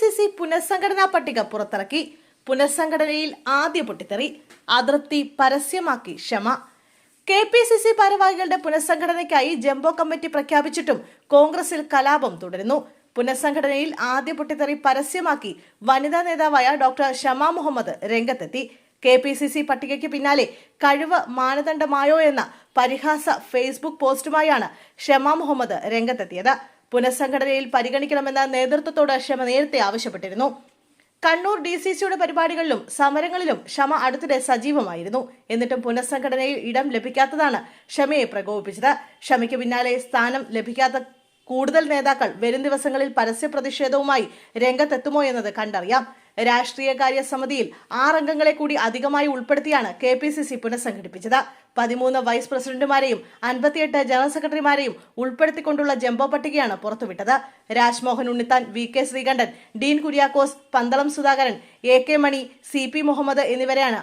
C C പുനഃസംഘടനാ പട്ടിക പുറത്തിറക്കി. പുനഃസംഘടനയിൽ ആദ്യ പൊട്ടിത്തെറി. അതൃപ്തി പരസ്യമാക്കി ക്ഷമ. കെ പി സി സി ഭാരവാഹികളുടെ പുനഃസംഘടനയ്ക്കായി ജംബോ കമ്മിറ്റി പ്രഖ്യാപിച്ചിട്ടും കോൺഗ്രസിൽ കലാപം തുടരുന്നു. പുനഃസംഘടനയിൽ ആദ്യ പൊട്ടിത്തെറി പരസ്യമാക്കി വനിതാ നേതാവായ ഡോക്ടർ ഷമ മുഹമ്മദ് രംഗത്തെത്തി. കെ പി സി സി പട്ടികയ്ക്ക് പിന്നാലെ കഴിവ് മാനദണ്ഡമായോ എന്ന പരിഹാസ ഫേസ്ബുക്ക് പോസ്റ്റുമായാണ് ഷമ മുഹമ്മദ് രംഗത്തെത്തിയത്. പുനഃസംഘടനയിൽ പരിഗണിക്കണമെന്ന നേതൃത്വത്തോട് ക്ഷമ നേരത്തെ ആവശ്യപ്പെട്ടിരുന്നു. കണ്ണൂർ ഡി സി സിയുടെ പരിപാടികളിലും സമരങ്ങളിലും ക്ഷമ അടുത്തിടെ സജീവമായിരുന്നു. എന്നിട്ടും പുനഃസംഘടനയിൽ ഇടം ലഭിക്കാത്തതാണ് ക്ഷമയെ പ്രകോപിപ്പിച്ചത്. ക്ഷമയ്ക്ക് പിന്നാലെ സ്ഥാനം ലഭിക്കാത്ത കൂടുതൽ നേതാക്കൾ വരും ദിവസങ്ങളിൽ പരസ്യ പ്രതിഷേധവുമായി രംഗത്തെത്തുമോ എന്നത് കണ്ടറിയാം. രാഷ്ട്രീയകാര്യ സമിതിയിൽ ആറംഗങ്ങളെ കൂടി അധികമായി ഉൾപ്പെടുത്തിയാണ് കെ പി സി സി പുനഃസംഘടിപ്പിച്ചത്. പതിമൂന്ന് വൈസ് പ്രസിഡന്റുമാരെയും അൻപത്തിയെട്ട് ജനറൽ സെക്രട്ടറിമാരെയും ഉൾപ്പെടുത്തിക്കൊണ്ടുള്ള ജംബോ പട്ടികയാണ് പുറത്തുവിട്ടത്. Rajmohan Unnithan V K Sreekandan Dean Kuriakose Pandalam Sudhakaran A K Mani C P Muhammad എന്നിവരെയാണ്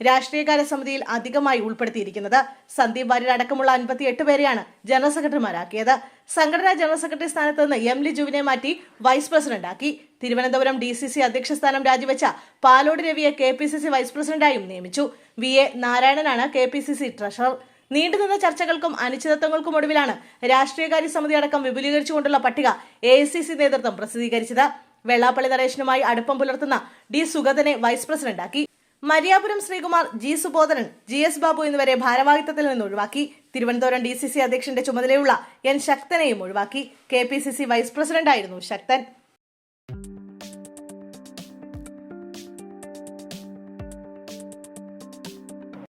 രാഷ്ട്രീയകാര്യ സമിതിയിൽ അധികമായി ഉൾപ്പെടുത്തിയിരിക്കുന്നത് സന്ദീപ് വാര്യർ അടക്കമുള്ള അൻപത്തിയെട്ട് പേരെയാണ് ജനറൽ സെക്രട്ടറിമാരാക്കിയത്. സംഘടനാ ജനറൽ സെക്രട്ടറി സ്ഥാനത്ത് നിന്ന് എം ലിജുവിനെ മാറ്റി വൈസ് പ്രസിഡന്റ് ആക്കി തിരുവനന്തപുരം ഡി സി സി അധ്യക്ഷ സ്ഥാനം രാജിവെച്ച Palode രവിയെ K P C C vice പ്രസിഡന്റായും നിയമിച്ചു. V A നാരായണനാണ് K P C C treasurer. നീണ്ടുനിന്ന ചർച്ചകൾക്കും അനിശ്ചിതത്വങ്ങൾക്കും ഒടുവിലാണ് രാഷ്ട്രീയകാര്യ സമിതി അടക്കം വിപുലീകരിച്ചുകൊണ്ടുള്ള പട്ടിക എ നേതൃത്വം പ്രസിദ്ധീകരിച്ചത്. വെള്ളാപ്പള്ളി നരേശനുമായി അടുപ്പം പുലർത്തുന്ന ഡി സുഗതനെ vice പ്രസിഡന്റാക്കി. Mariyapuram Sreekumar G Subodhanan G S Babu എന്നിവരെ ഭാരവാഹിത്വത്തിൽ നിന്ന് ഒഴിവാക്കി. തിരുവനന്തപുരം ഡി സി സി അധ്യക്ഷന്റെ ചുമതലയുള്ള എൻ ശക്തനെയും ഒഴിവാക്കി. K P C C vice പ്രസിഡന്റായിരുന്നു ശക്തൻ.